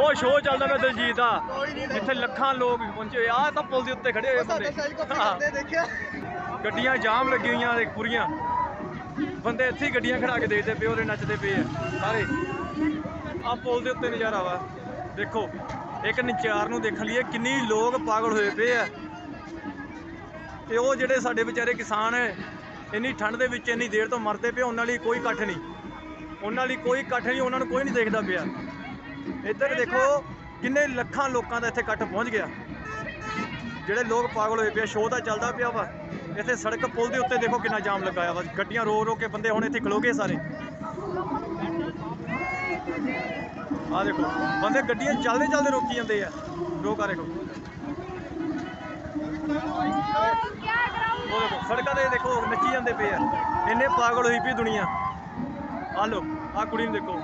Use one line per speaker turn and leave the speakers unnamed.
ਉਹ ਸ਼ੋਅ ਚੱਲਦਾ ਪਿਆ ਦਿਲਜੀਤ ਦਾ। ਇੱਥੇ ਲੱਖਾਂ ਲੋਕ ਪਹੁੰਚੇ ਹੋਏ। ਆ ਤਾਂ ਪੁਲ ਦੇ ਉੱਤੇ ਖੜੇ ਹੋਏ ਬੰਦੇ। ਗੱਡੀਆਂ ਜਾਮ ਲੱਗੀ ਹੋਈਆਂ ਦੇਖ ਪੂਰੀਆਂ। ਬੰਦੇ ਇੱਥੇ ਹੀ ਗੱਡੀਆਂ ਖੜਾ ਕੇ ਦੇਖਦੇ ਪਏ ਉਹਦੇ ਨੱਚਦੇ ਪਏ ਆ ਸਾਰੇ। ਆ ਪੁਲ ਦੇ ਉੱਤੇ ਨਜ਼ਾਰਾ ਵਾ। ਦੇਖੋ ਇੱਕ ਨਚਾਰ ਨੂੰ ਦੇਖਣ ਲਈ ਕਿੰਨੀ ਲੋਕ ਪਾਗਲ ਹੋਏ ਪਏ ਆ। ਤੇ ਉਹ ਜਿਹੜੇ ਸਾਡੇ ਵਿਚਾਰੇ ਕਿਸਾਨ ਹੈ ਇੰਨੀ ਠੰਡ ਦੇ ਵਿੱਚ ਇੰਨੀ ਦੇਰ ਤੋਂ ਮਰਦੇ ਪਏ ਉਹਨਾਂ ਲਈ ਕੋਈ ਇਕੱਠ ਨਹੀਂ। ਉਹਨਾਂ ਲਈ ਕੋਈ ਇਕੱਠ ਨਹੀਂ ਉਹਨਾਂ ਨੂੰ ਕੋਈ ਨਹੀਂ ਦੇਖਦਾ ਪਿਆ। ਇੱਧਰ ਦੇਖੋ ਕਿੰਨੇ ਲੱਖਾਂ ਲੋਕਾਂ ਦਾ ਇੱਥੇ ਇਕੱਠ ਪਹੁੰਚ ਗਿਆ। ਜਿਹੜੇ ਲੋਕ ਪਾਗਲ ਹੋਏ ਪਏ ਸ਼ੋਅ ਦਾ ਚੱਲਦਾ ਪਿਆ ਵਾ। ਇੱਥੇ ਸੜਕ ਪੁਲ ਦੇ ਉੱਤੇ ਦੇਖੋ ਕਿੰਨਾ ਜਾਮ ਲੱਗਾ ਵਾ। ਗੱਡੀਆਂ ਰੋ ਰੋ ਕੇ ਬੰਦੇ ਹੁਣ ਇੱਥੇ ਖਲੋਗੇ ਸਾਰੇ। ਆ ਦੇਖੋ, ਬੰਦੇ ਗੱਡੀਆਂ ਚੱਲਦੇ ਚੱਲਦੇ ਰੋਕੀ ਜਾਂਦੇ ਆ। ਰੋਕ ਆ ਦੇਖੋ। ਉਹ ਦੇਖੋ, ਸੜਕਾਂ ਤੇ ਦੇਖੋ ਨੱਚੀ ਜਾਂਦੇ ਪਏ ਆ। ਇੰਨੇ ਪਾਗਲ ਹੋਈ ਪਈ ਦੁਨੀਆ। ਆ ਲੋ ਆ ਕੁੜੀ ਨੂੰ ਦੇਖੋ।